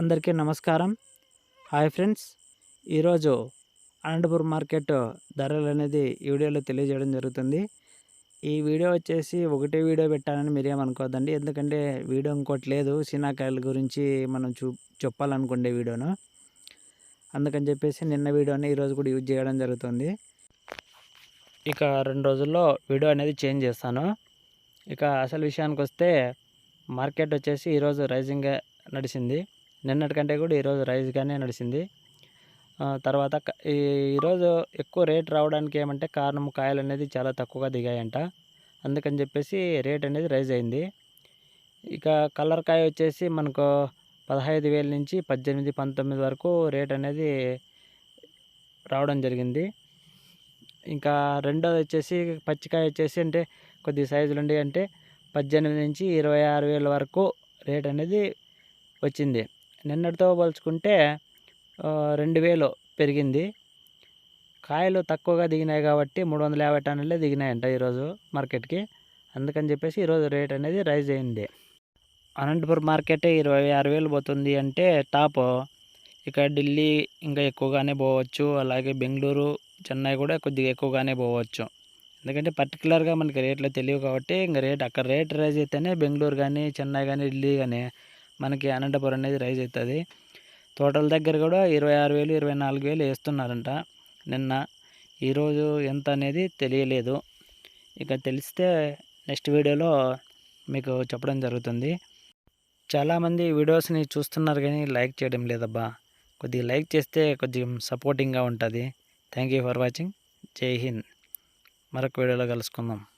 అందరికీ నమస్కారం. Hi friends. ఈరోజు అనంతపురం మార్కెట్ ధరలు అనేది ఈ వీడియోలో తెలియజేయడం జరుగుతుంది. ఈ వీడియో వచ్చేసి ఒకటే వీడియో పెట్టాలని మీరేమనుకోవద్దండి ఎందుకంటే వీడియో ఇంకోటి లేదు. సీనాకాయల గురించి మనం చూ చెప్పాలనుకుండే వీడియోను. అందుకని చెప్పేసి నిన్న వీడియోని ఈరోజు కూడా యూజ్ చేయడం జరుగుతుంది. ఇక రెండు రోజుల్లో వీడియో అనేది చేంజ్ చేస్తాను. ఇక అసలు విషయానికి వస్తే మార్కెట్ వచ్చేసి ఈరోజు రైజింగ్ నడిచింది. నిన్నటికంటే కూడా ఈరోజు రైజ్గానే నడిచింది. తర్వాత ఈ ఈరోజు ఎక్కువ రేట్ రావడానికి ఏమంటే కారణం కాయలు అనేది చాలా తక్కువగా దిగాయంట. అందుకని చెప్పేసి రేట్ అనేది రైజ్ అయింది. ఇక కలర్ కాయ వచ్చేసి మనకు పదహైదు వేల నుంచి పద్దెనిమిది పంతొమ్మిది వరకు రేట్ అనేది రావడం జరిగింది. ఇంకా రెండోది వచ్చేసి పచ్చికాయ వచ్చేసి అంటే కొద్ది సైజులు ఉండి అంటే పద్దెనిమిది నుంచి ఇరవై ఆరు వేల వరకు రేట్ అనేది వచ్చింది. నిన్నటితో పోల్చుకుంటే రెండు వేలు పెరిగింది. కాయలు తక్కువగా దిగినాయి కాబట్టి మూడు వందల యాభై టన్నులే దిగినాయంట ఈరోజు మార్కెట్కి. అందుకని చెప్పేసి ఈరోజు రేట్ అనేది రైజ్ అయింది. అనంతపురం మార్కెట్ ఇరవై ఆరు వేలు పోతుంది అంటే టాప్. ఇక్కడ ఢిల్లీ ఇంకా ఎక్కువగానే పోవచ్చు. అలాగే బెంగళూరు చెన్నై కూడా కొద్దిగా ఎక్కువగానే పోవచ్చు. ఎందుకంటే పర్టికులర్గా మనకి రేట్లు తెలియవు కాబట్టి ఇంకా రేట్ అక్కడ రేట్ రైజ్ అయితేనే బెంగళూరు కానీ చెన్నై కానీ ఢిల్లీ కానీ మనకి అనంతపురం అనేది రైజ్ అవుతుంది. తోటల దగ్గర కూడా ఇరవై ఆరు వేలు ఇరవై నాలుగు వేలు వేస్తున్నారంట. నిన్న ఈరోజు ఎంత అనేది తెలియలేదు. ఇక తెలిస్తే నెక్స్ట్ వీడియోలో మీకు చెప్పడం జరుగుతుంది. చాలామంది వీడియోస్ని చూస్తున్నారు కానీ లైక్ చేయడం లేదబ్బా. కొద్దిగా లైక్ చేస్తే కొద్దిగా సపోర్టింగ్గా ఉంటుంది. Thank you for watching. జై హింద్. మరొక వీడియోలో కలుసుకుందాం.